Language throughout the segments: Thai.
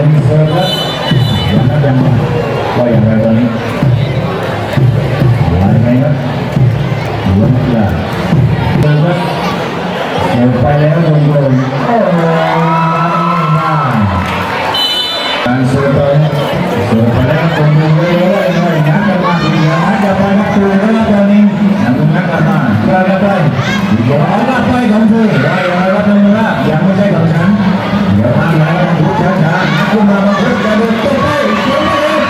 มันจะมีเซิร์ฟแล้วยังไม่ยังว่าอย่างไรตอนนี้อะไรไหมครับหรือว่าไม่ได้เซิร์ฟแล้วเสิร์ฟไปแล้วลงลงโอ้โหการเสิร์ฟไปเสิร์ฟไปแล้วลงลงเลยเลยเลยนักกันมาอีกแล้วนักจะไปนักตูแล้วตอนนี้นักนักกันมาเพื่อจะไปเดี๋ยวเอาละไปของเธอได้อะไรรับเงินละยังไม่ใช่ของฉันเดี๋ยวทำแล้วทุกช้าช้าๆ ขึ้นมาบังคับกระโดดต้นไปเชียวไปเลย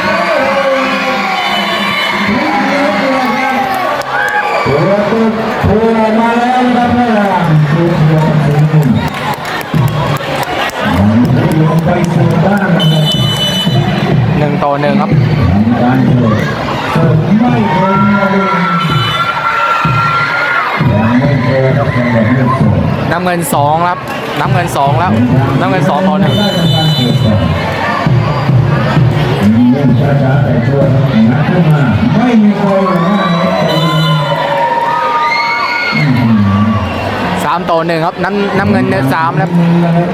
ตัวตุ๊กโผล่มาแล้วครับแม่ตัวตัวสูงมันลงไปสู่บ้านหนึ่งต่อหนึ่งครับทำการเถิดเถิดไม่เกินยังไม่เจอครับยังไม่เจอน้ำเงินสองครับ น้ำเงินสองแล้ว น้ำเงินสองต่อหนึ่ง เล่นช้าๆแต่ตัวงัดขึ้นมาไม่มีใครอยู่หน้าเน็ตสามต่อหนึ่งครับน้ำน้ำเงินเนี่ยสามแล้ว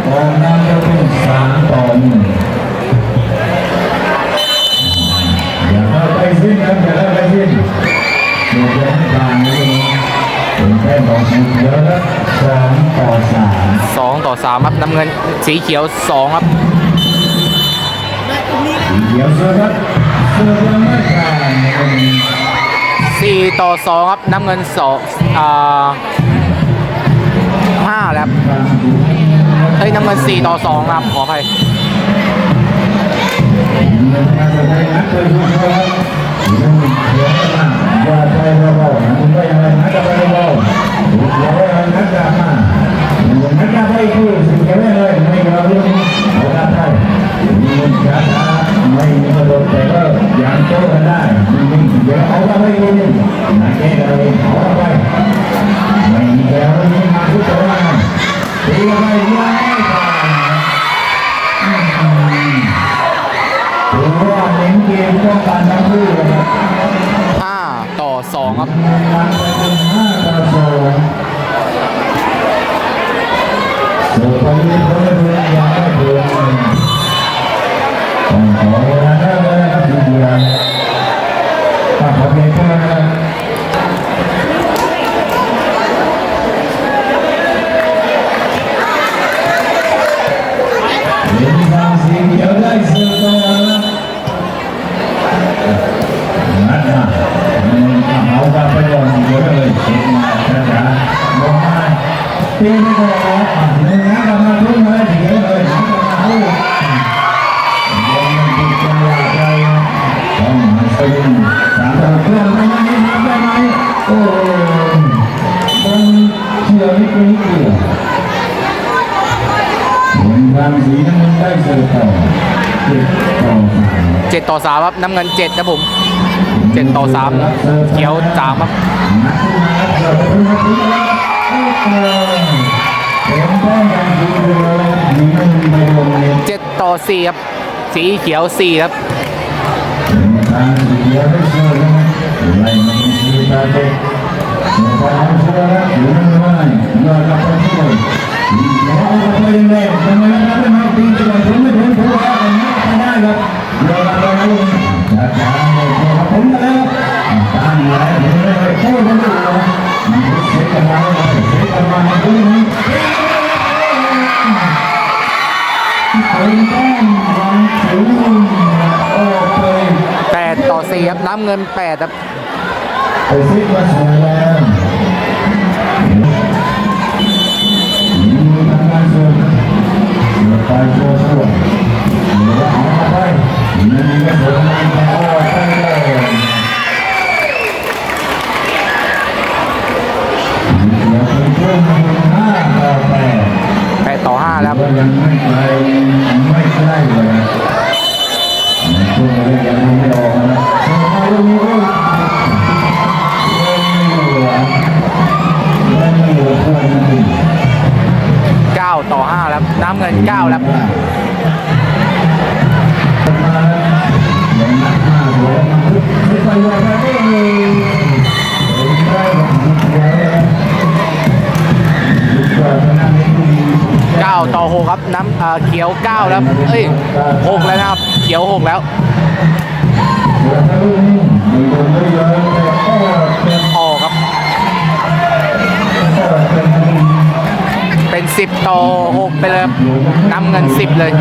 กองน้ำจะเป็นสามต่อหนึ่งอย่าเข้าไปสิ้นครับอย่าเข้าไปสิ้นเดี๋ยวจะให้ผ่านนี้เป็นแค่ของ สีเขียวแล้วสองต่อสามสองต่อสามครับน้ำเงินสีเขียวสองครับสีเขียวเสือครับเสือยังไม่ผ่านนะครับสี่ต่อสองครับน้ำเงินสองอ่าห้าแล้วครับเอ้ยน้ำเงินสี่ต่อสองครับขออภัย อย่าไปเบาๆคุณก็ยังไงนักจะไปเบาๆถูกเดี๋ยวให้นักจะมานักจะไปคือสิ่งเดียวเลยไม่าเรื่องเอาได้ไมีเงินช้าไม่กระโดดแต่ก็ยังโตกันได้มีเดี๋ยวเอาไปเลยนักแก่เลยเอาไปไม่มีแล้วไม่กตัวตีไปยังไม่ผ่านถือว่าเน้นเกมต้องการทั้งคู่นะครับ อสองครับการไปเป็นห้าต่อสองสุพรรณบุรียังไม่ถึงต้องขอเวลาได้เลยครับทีเดียวขาเป็นก็นะค ต่อ 3 ครับ น้ำเงิน 7 ครับผม 7 ต่อ 3 เขียว 3 ครับเจ็ดต่อสี่ครับ สีเขียวสี่ครับเแล้วตามอยู่แล้วเห็นไหมโค้งมันอยู่นะมันเช็คกันมาเลยกันมาดูนี่เป็นแป้งยังถึงโอเคแปดต่อสี่ครับน้ำเงินแปดครับไปซิมาสวยแล้วไปโชว์สวนเดี๋ยวเอาไปนี่ก็ผมไดต่อห้ น้ำเงิน10เลย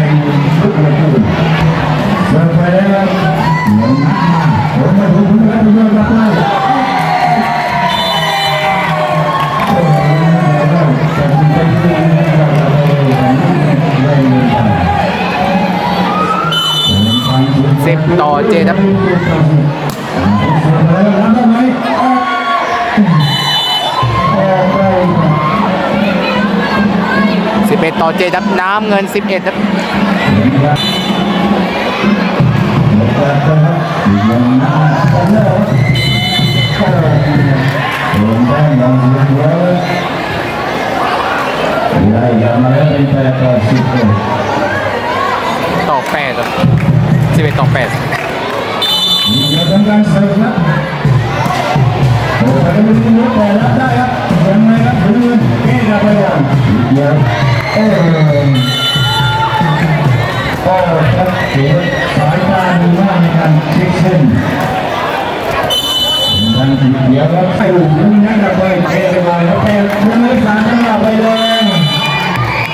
10ต่อ7ครับ ต่อ7ครับน้ำเงิน 11 ครับต่อ8ครับ11ต่อ8ทำการ เสิร์ฟนะโอ้ไปดูลูกแต่รับได้ครับยังเงินเก้กับสายตาดีมากในการเช็คเส้นทางสีเขียวแล้วให้ลูกนี่นักกับไปเทไปแล้วแพ้ยังไม่สารจังหวะไปเลย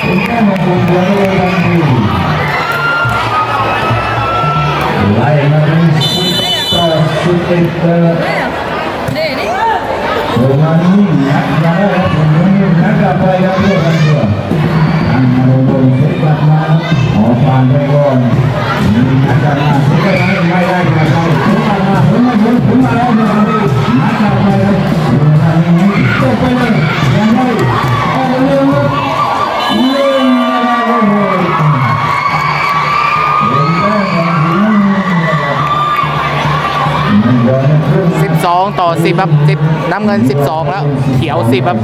ถึงแค่มาบุกเดียวเลยทันทีไล่มาเป็นสิบต่อสิบเอ็ดเออประมาณนี้นักยังไม่ได้ ผมยังไม่นักกลับไน้ำเงิน 12 แล้ว เขียว 10 ครับ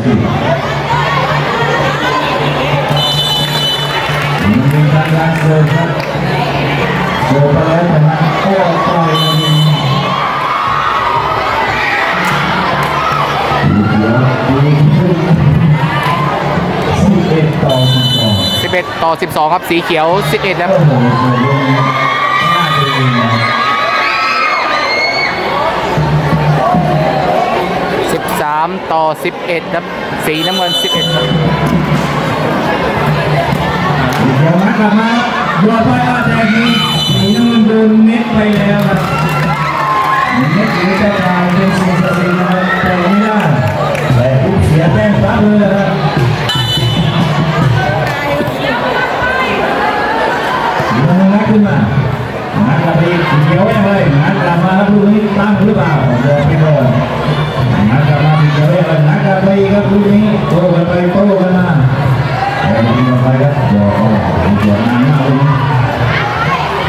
สิบเอ็ดต่อสิบสองครับสีเขียวสิบเอ็ดครับ 3 ต่อ 11 ครับ สีน้ำเงิน 11ครับเยวมรับมาบัวไฟอาแดงนี้สีน้ำเงินโดเม็ดไปแล้วครับเม็ดหรือจะกลายเป็นสีสีนะครับแไม่ได้แต่ผู้เสียแต้มรัเลยครับนักนมาหากลับไเขียวยังเลยหากลับมาแล้วลูกนี้ตั้งหรือเปล่าเดี๋ยวไปก่ โต้กันไปโต้กันมาแต่ลูกนี้ไปครับบอกเขาเขียวนานมากเลย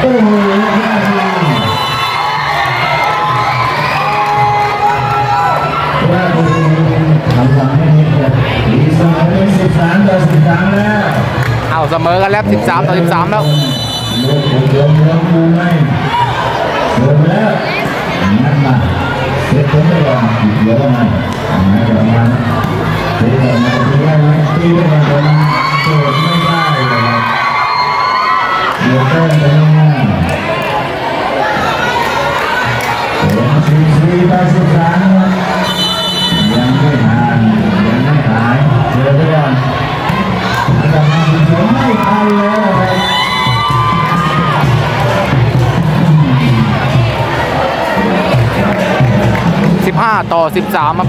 โอ้โหยิงว่าคุณทำหลังให้นิดเลยดีเสมอเป็นสิบสามต่อสิบสามแล้วเอาเสมอกันแล้ว13ต่อ13แล้วเลือกผมเดิมเดิมดูไหมเสร็จแล้วนั่นมาเสร็จผมไม่ลองอีกเยอะนะนะประ เสร็จแล้วมตีได้ไหมตีได้ไหมประมาณเกิดไม่ได้เลยครับเดี๋ยวแต้มไปข้างหน้าเป็นสี่สี่ต่อสิบสามนะยังไม่หายยังไม่หายเจอไปก่อนอันดับมาถึงไม่ทันแล้วครับ15 ต่อ 13ครับ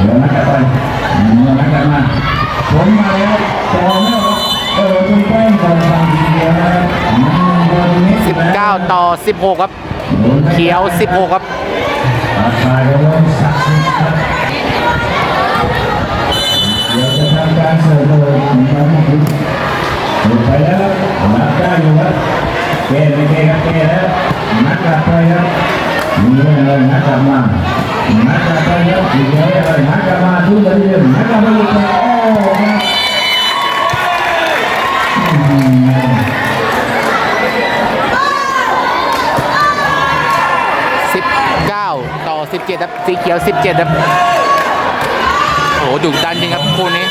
เดี๋ยวไปเล่นตัวที่หน้ารักมางัดนักกันมาเดี๋ยวนักกันไปเดี๋ยวนักกันมาผมมาแล้วต่อไม่ออกเออคุณแป้งก่อนฟังดีเดียวนะสิบ19 19 ต่อ 16 ครับ เขียว 16 ครับราคาเริ่มศักครับเดี๋ยวจะทำการเสิร์ฟเลยผมทำให้คุณหมดไปแล้วรับได้อยู่ครับเกไม่เกครับเกแล้วนักกลับไปครับมีเลยนักกลับมานักกลับไปครับเดี๋ยวเลยนักกลับมาทุกเมืองนักกลับมา อีกแล้วโอ้ครับ19 ต่อ 17 ครับสีเขียว 17 ครับ โอ้โหดุดันจริงครับคู่นี้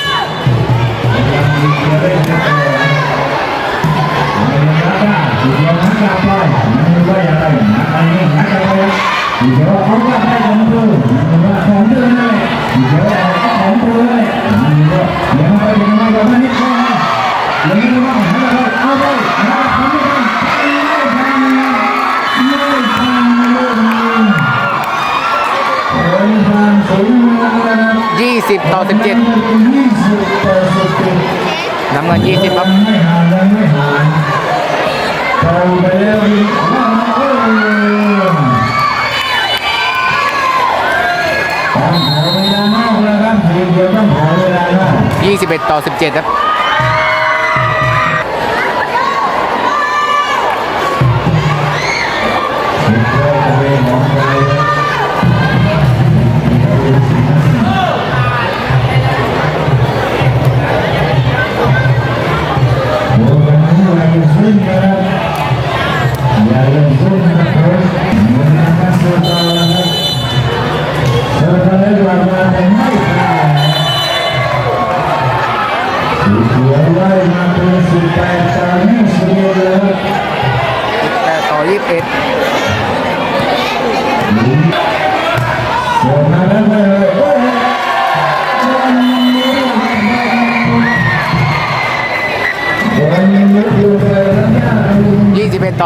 20ต่อ17น้ำเงิน20ครับ ไม่ห่างยังไม่ห่างเข้าไปแล้วอีกว่าเออต้องขอเวลานอกแล้วครับทีเดียวต้องขอเวลานอก 21 ต่อ 17 ครับ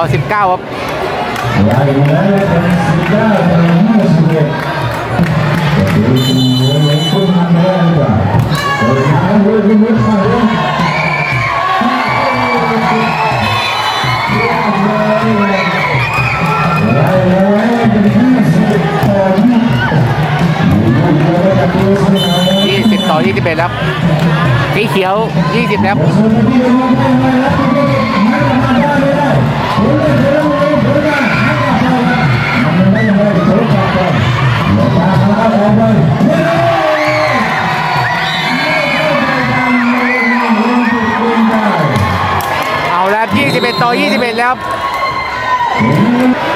นสิบเก้าต่อยี่สิบเอ็ดดูดูเลยคุณมันแรงกว่าเปิดทางเลยคุณนึ 21ครับสีเขียว 20ครับเอาแล้ว21 ต่อ 21 แล้วครับ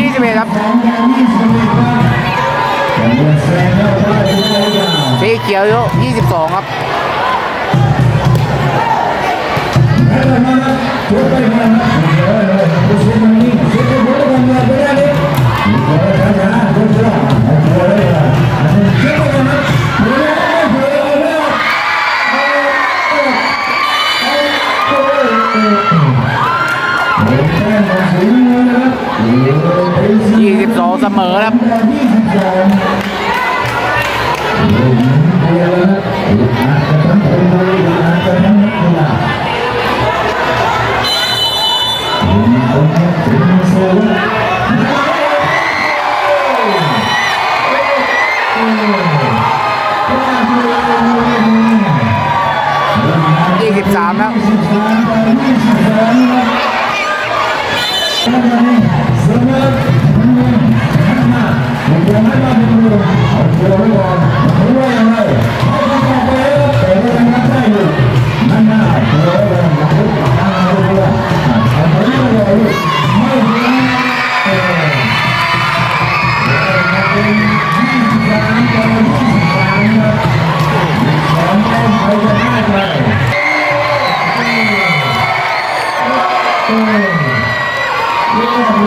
21ครับสีเขียว22 ครับ22 เสมอครับ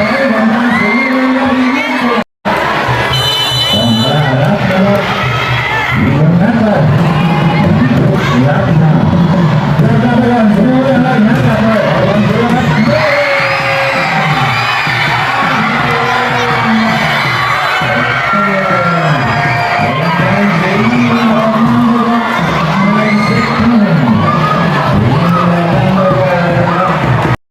Amen.